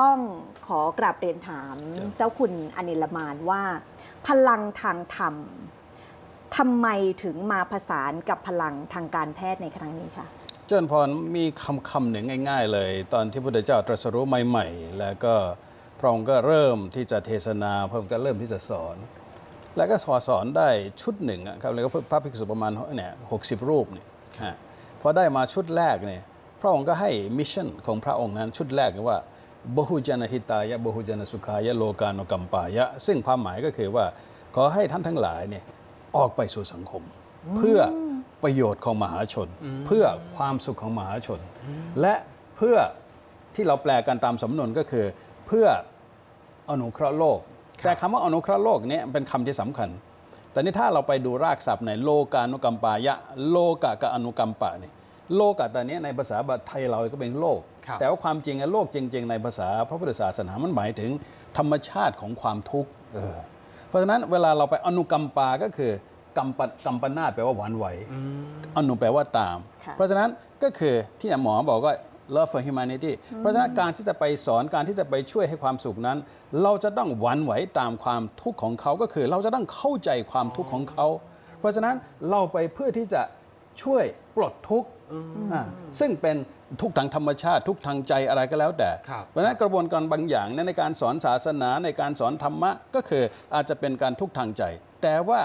ต้องขอกราบเรียนถามเจ้าคุณอนิลมานว่า พลังทางธรรมทำไมถึงมาผสานกับพลังทางการแพทย์ในครั้งนี้คะเจริญพรมีคำคำหนึ่งง่าย ๆ เลย ตอนที่พระพุทธเจ้าตรัสรู้ใหม่ ๆ แล้วก็พระองค์ก็เริ่มที่จะเทศนาพระองค์ก็เริ่มที่จะสอน แล้วก็สอนสอนได้ชุดหนึ่งครับแล้วก็พระภิกษุประมาณเนี่ยหกสิบรูปเนี่ยพอได้มาชุดแรกเนี่ยพระองค์ก็ให้มิชชั่นของพระองค์นั้นชุดแรกว่า บหุจนหิตายะบหุจนสุขายะโลกาโนกัมปายะ ซึ่งความหมายก็คือว่า ขอให้ท่านทั้งหลายเนี่ยออกไปสู่สังคม เพื่อประโยชน์ของมหาชน เพื่อความสุขของมหาชน และเพื่อที่เราแปลกันตามสำนวนก็คือ เพื่ออนุเคราะห์โลก แต่คำว่าอนุเคราะห์โลกเนี้เป็นคำที่สำคัญ แต่นี่ถ้าเราไปดูรากศัพท์ในโลกานุกรรมปายะ โลกะกับอนุกรรมปะเนี่ย โลกะตอนนี้ในภาษาไทยเราก็เป็นโลกครับแต่ว่าความจริงอะโลกจริง ๆ ในภาษาพระพุทธศาสนามันหมายถึงธรรมชาติของความทุกข์เออเพราะฉะนั้นเวลาเราไปอนุกรรมปาก็คือกรรมปะกรรมปนาตแปลว่าหวานไหวอนุแปลว่าตามค่ะเพราะฉะนั้นก็คือที่หมอบอกว่า love for humanity เพราะฉะนั้นการที่จะไปสอนการที่จะไปช่วยให้ความสุขนั้น เราจะต้องหวั่นไหวตามความทุกข์ของเขาก็คือ เราจะต้องเข้าใจความทุกข์ของเขา เพราะฉะนั้นเราไปเพื่อที่จะ ช่วยปลดทุกข์อ่าซึ่งเป็นทุกข์ทางธรรมชาติ ทุกข์ทางใจอะไรก็แล้วแต่ ครับเพราะฉะนั้นกระบวนการบางอย่างเนี่ยในการสอนศาสนาในการสอนธรรมะก็คืออาจจะเป็นการทุกข์ทางใจ แต่ว่า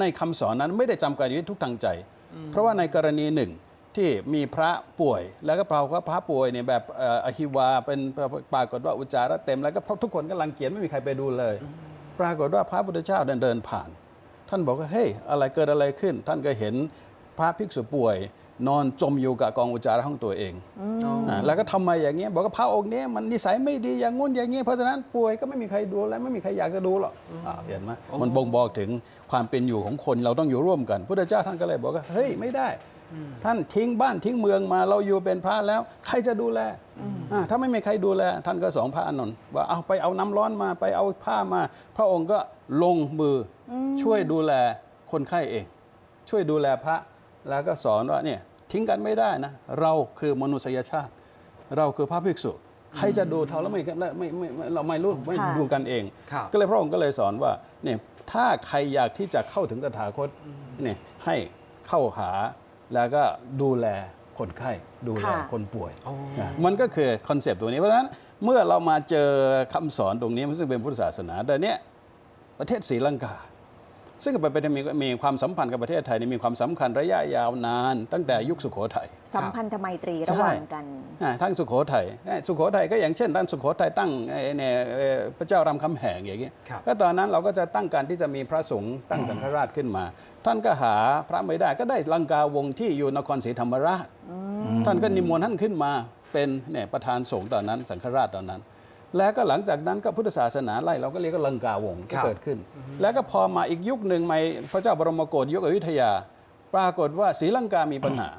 ในคำสอนนั้นไม่ได้จำกัดอยู่ที่ทุกข์ทางใจ เพราะว่าในกรณีหนึ่งที่มีพระป่วย แล้วก็เปล่าว่าพระป่วยเนี่ยแบบเอ่ออหิวาเป็นปรากฏว่าอุจจาระเต็มแล้วก็ทุกคนก็รังเกียจไม่มีใครไปดูเลย ปรากฏว่าพระพุทธเจ้าเดินเดินผ่าน ท่านบอกว่าเฮ้ยอะไรเกิดอะไรขึ้น ท่านก็เห็น พระภิกษุป่วย นอนจมอยู่กับกองอุจจาระของตัวเองอ่าแล้วก็ทำไมอย่างเงี้ยบอกว่าพระองค์เนี้ยมันนิสัยไม่ดีอย่างงุ้นอย่างงี้เพราะฉะนั้นป่วยก็ไม่มีใครดูและไม่มีใครอยากจะดูหรอกอ่าเห็นไหมมันบ่งบอกถึงความเป็นอยู่ของคนเราต้องอยู่ร่วมกันพุทธเจ้าท่านก็เลยบอกว่าเฮ้ยไม่ได้ ท่านทิ้งบ้านทิ้งเมืองมาเราอยู่เป็นพระแล้ว ใครจะดูแลอ่าถ้าไม่มีใครดูแล ท่านก็สองพระอานนท์ว่าเอาไปเอาน้ำร้อนมาไปเอาผ้ามา พระองค์ก็ลงมืออช่วยดูแลคนไข้เอง ช่วยดูแลพระ แล้วก็สอนว่าเนี่ยทิ้งกันไม่ได้นะ เราคือมนุษยชาติ เราคือพระภิกษุ ใครจะดูเท่าแล้วไม่ไม่ไม่ไม่เราไม่รู้ไม่ค่ะดูกันเองครับก็เลยพระองค์ก็เลยสอนว่าเนี่ยถ้าใครอยากที่จะเข้าถึงตถาคตเนี่ยให้เข้าหาแล้วก็ดูแลคนไข้ดูแลค่ะคนป่วยอ๋อนะมันก็คือคอนเซปต์ตัวนี้เพราะฉะนั้นเมื่อเรามาเจอคำสอนตรงนี้มันซึ่งเป็นพุทธศาสนาแต่เนี้ยประเทศศรีลังกา ซึ่งเป็นประเทศมีมีความสัมพันธ์กับประเทศไทยนี่มีความสำคัญระยะยาวนาน ตั้งแต่ยุคสุโขทัยสัมพันธไมตรีระหว่างกันอ่าทั้งสุโขทัยเอ้ยสุโขทัยก็อย่างเช่นท่านสุโขทัยตั้งไอ้เนี่ยเอ่อพระเจ้ารามคำแหงอย่างเงี้ยครับก็ตอนนั้นเราก็จะตั้งการที่จะมีพระสงฆ์ตั้งสังฆราชขึ้นมา ท่านก็หาพระไม่ได้ก็ได้ลังกาวงศ์ที่อยู่นครศรีธรรมราช ท่านก็นิมนต์ท่านขึ้นมาเป็นเนี่ยประธานสงฆ์ตอนนั้น สังฆราชตอนนั้น แล้วก็หลังจากนั้นก็พุทธศาสนาไล่เราก็เรียกว่าลังกาวงศ์คก็รับเกิดขึ้น แล้วก็พอมาอีกยุคหนึ่งในพระเจ้าบรมโกศยุคอยุธยา ปรากฏว่าศรีลังกามีปัญหา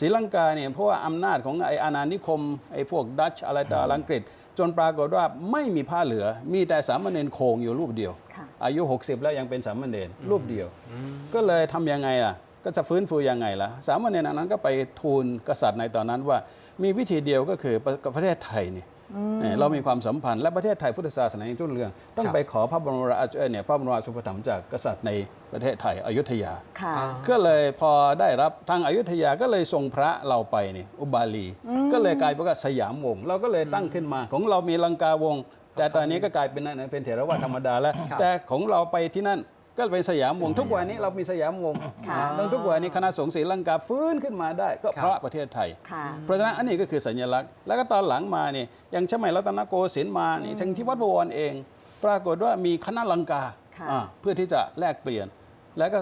ศรีลังกาเนี่ยเพราะว่าอำนาจของไอ้อาณานิคมไอ้พวกดัตช์อะไรต่างๆอังกฤษ จนปรากฏว่าไม่มีผ้าเหลือ มีแต่สามเณรโคงอยู่รูปเดียวค่ะอายุ 60 แล้วยังเป็นสามเณรรูปเดียว ก็เลยทำยังไงล่ะ ก็จะฟื้นฟูยังไงล่ะ สามเณรอันนั้นก็ไปทูลกษัตริย์ในตอนนั้นว่า มีวิธีเดียวก็คือประประเทศไทยนี่เนี่ย เรามีความสัมพันธ์และประเทศไทยพุทธศาสนาอย่างรุ่งเรืองต้องครับไปขอพระบรมราชเอ่อเนี่ยพระบรมราชูปถัมภ์จากกษัตริย์ในประเทศไทยอยุธยาค่ะอ่าก็เลยพอได้รับทางอายุทยาก็เลยส่งพระเราไปนี่อุบาลี ก็เลยกลายเป็นว่าสยามวงศ์เราก็เลยตั้งขึ้นมาของเรามีลังกาวงศ์แต่ตอนนี้ก็กลายเป็นนั่นเป็นเถรวาทธรรมดาแล้วครับแต่ของเราไปที่นั่น ก็เป็นสยามวงศ์ทุกวันนี้เรามีสยามวงศ์ค่ะแล้วทุกวันนี้คณะสงฆ์ศรีลังกาฟื้นขึ้นมาได้ ก็เพราะประเทศไทย ค่ะ เพราะฉะนั้นอันนี้ก็คือสัญลักษณ์ แล้วก็ตอนหลังมาเนี่ยอย่างสมัยรัตนโกสินทร์มานี่ทั้งที่วัดบวรเอง ปรากฏว่ามีคณะลังกาค่ะ อ่าเพื่อที่จะแลกเปลี่ยน แล้วก็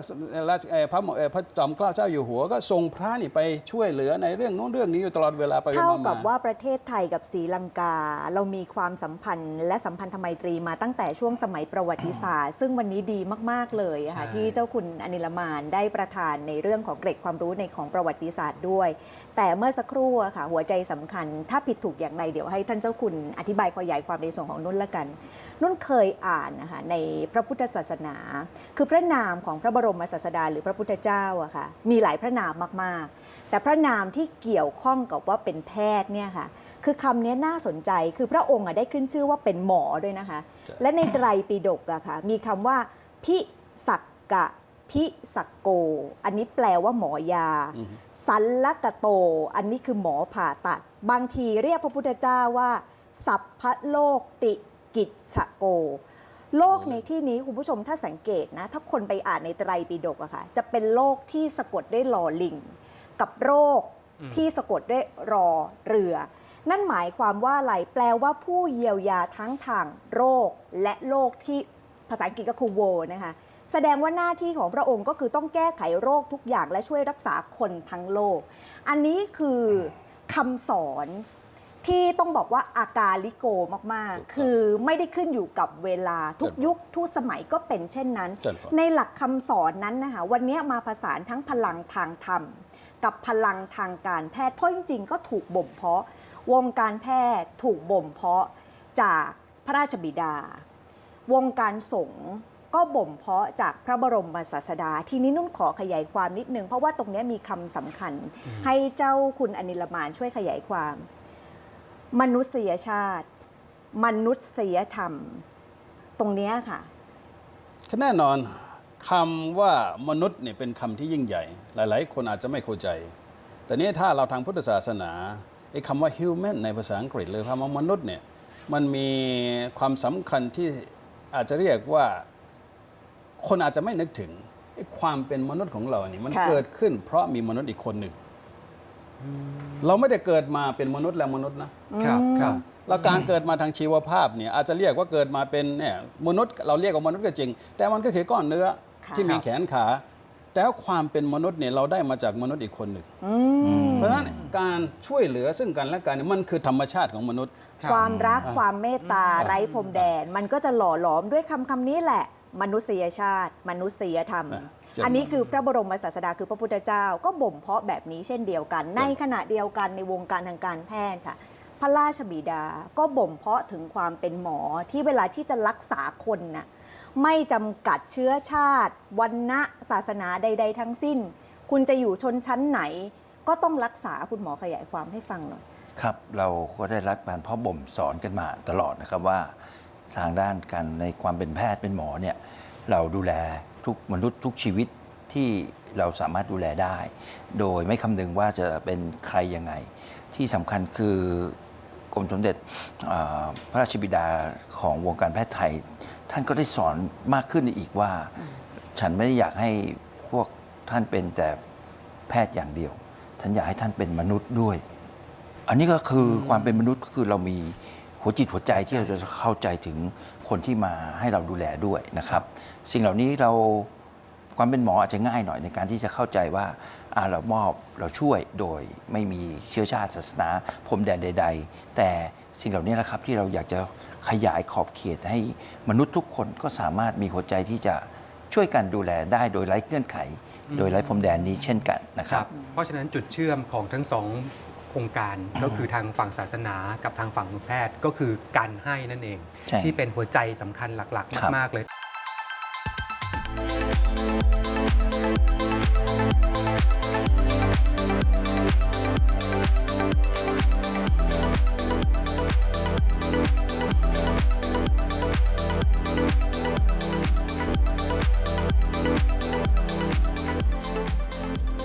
ราชเอ่อพระหมอเอ่อพระจอมเกล้าเจ้าอยู่หัว ก็ส่งพระนี่ไปช่วยเหลือในเรื่องโน้นเรื่องนี้อยู่ตลอดเวลาไปเท่ามากับมาว่าประเทศไทยกับศรีลังกา เรามีความสัมพันธ์ และสัมพันธไมตรีมาตั้งแต่ช่วงสมัยประวัติศาสตร์ ซึ่งวันนี้ดีมาก ๆ เลยอะค่ะใช่ที่เจ้าคุณอนิลมานได้ประทานในเรื่องของเกร็ดความรู้ในของประวัติศาสตร์ด้วย แต่เมื่อสักครู่อะค่ะหัวใจสำคัญ ถ้าผิดถูกอย่างไรเดี๋ยวให้ท่านเจ้าคุณอธิบายขยายความในส่วนของนุ่นละกัน นุ่นเคยอ่านนะคะในพระพุทธศาสนา คือพระนามของพระบรมศาสดาหรือพระพุทธเจ้าอะค่ะมีหลายพระนามมากๆ แต่พระนามที่เกี่ยวข้องกับว่าเป็นแพทย์เนี่ยค่ะคือคำนี้น่าสนใจคือพระองค์อะได้ขึ้นชื่อว่าเป็นหมอด้วยนะคะใช่และในไตรปิฎกอะค่ะมีคำว่าพิสักกะพิสักโก อันนี้แปลว่าหมอยาอือฮึสันลกโต อันนี้คือหมอผ่าตัด บางทีเรียกพระพุทธเจ้าว่า สัพพะโลกติกิจฉโก โลกในที่นี้คุณผู้ชมถ้าสังเกตนะ ถ้าคนไปอ่านในไตรปิฎกอะค่ะ จะเป็นโลกที่สะกดด้วยลอลิง กับโรคอืมที่สะกดด้วยรอเรือ นั่นหมายความว่าอะไรแปลว่าผู้เยียวยาทั้งทางโรคและโรคที่ภาษาอังกฤษก็คือ w o นะคะแสดงว่าหน้าที่ของพระองค์ก็คือต้องแก้ไขโรคทุกอย่างและช่วยรักษาคนทั้งโลก อันนี้คือคำสอน ที่ต้องบอกว่าอากาลิโกมากถูกต้องๆคือไม่ได้ขึ้นอยู่กับเวลาทุกยุคทุกสมัยก็เป็นเช่นนั้นเจริญพรในหลักคำสอนนั้นนะคะวันนี้มาผสานทั้งพลังทางธรรม กับพลังทางการแพทย์เพราะจริง ๆ ก็ถูกบ่มเพาะ วงการแพทย์ถูกบ่มเพาะจากพระราชบิดา วงการสงฆ์ก็บ่มเพาะจากพระบรมศาสดา ทีนี้นุ่นขอขยายความนิดนึง เพราะว่าตรงนี้มีคำสำคัญ ให้เจ้าคุณอนิลมานช่วยขยายความ มนุษยชาติ มนุษยธรรม ตรงเนี้ยค่ะก็แน่นอนคำว่ามนุษย์เนี่ยเป็นคำที่ยิ่งใหญ่ หลาย ๆ คนอาจจะไม่เข้าใจ แต่นี้ถ้าเราทางพุทธศาสนาไอ้คำว่า human ในภาษาอังกฤษหรือคำว่ามนุษย์เนี่ยมันมีความสำคัญที่อาจจะเรียกว่าคนอาจจะไม่นึกถึงไอ้ความเป็นมนุษย์ของเราเนี่ยมันค่ะเกิดขึ้นเพราะมีมนุษย์อีกคนหนึ่ง เราไม่ได้เกิดมาเป็นมนุษย์และมนุษย์นะครับครับแล้วการเกิดมาทางชีวภาพเนี่ยอาจจะเรียกว่าเกิดมาเป็นเนี่ยมนุษย์เราเรียกว่ามนุษย์ก็จริง แต่มันก็คือก้อนเนื้อค่ะที่มีครับแขนขา แต่ว่าความเป็นมนุษย์เนี่ยเราได้มาจากมนุษย์อีกคนหนึ่งอืมเพราะฉะนั้นการช่วยเหลือซึ่งกันและกันเนี่ยมันคือธรรมชาติของมนุษย์ครับความรักอ่าความเมตตาอืมไร้พรมแดน มันก็จะหล่อหลอมด้วยคำคำนี้แหละ มนุษยชาติ มนุษยธรรม อะเช่นอันนี้คือพระบรมศาสดาคือพระพุทธเจ้าก็บ่มเพาะแบบนี้เช่นเดียวกัน ในขณะเดียวกันในวงการทางการแพทย์ค่ะ พระราชบิดาก็บ่มเพาะถึงความเป็นหมอที่เวลาที่จะรักษาคนน่ะไม่จำกัดเชื้อชาติวันณะศาสนาใด ๆ ทั้งสิ้น คุณจะอยู่ชนชั้นไหน ก็ต้องรักษาคุณหมอขยายความให้ฟังหน่อยครับเราก็ได้รับการเพาะบ่มสอนกันมาตลอดนะครับว่าทางด้านการในความเป็นแพทย์เป็นหมอเนี่ยเราดูแล ทุกมนุษย์ทุกชีวิตที่เราสามารถดูแลได้ โดยไม่คำนึงว่าจะเป็นใครยังไง ที่สำคัญคือกรมสมเด็จพระราชบิดาของวงการแพทย์ไทย ท่านก็ได้สอนมากขึ้นอีกว่า ฉันไม่ได้อยากให้พวกท่านเป็นแต่แพทย์อย่างเดียวฉันอยากให้ท่านเป็นมนุษย์ด้วย อันนี้ก็คืออความเป็นมนุษย์ก็คือเรามี หัวจิตหัวใจที่เราจะเข้าใจถึงคนที่มาให้เราดูแลด้วยนะครับ สิ่งเหล่านี้เราความเป็นหมออาจจะง่ายหน่อยในการที่จะเข้าใจว่าเรามอบเราช่วยโดยไม่มีเชื้อชาติศาสนาพรมแดนใด ๆ แต่สิ่งเหล่านี้แหละครับที่เราอยากจะขยายขอบเขตให้มนุษย์ทุกคนก็สามารถมีหัวใจที่จะช่วยกันดูแลได้โดยไร้เงื่อนไข โดยไร้พรมแดนนี้เช่นกันนะครัรับบเพราะฉะนั้นจุดเชื่อมของทั้งสอง โครงการก็คือทางฝั่งศาสนากับทางฝั่งแพทย์ก็คือการให้นั่นเองใช่ที่เป็นหัวใจสำคัญหลักครับๆมากๆเลย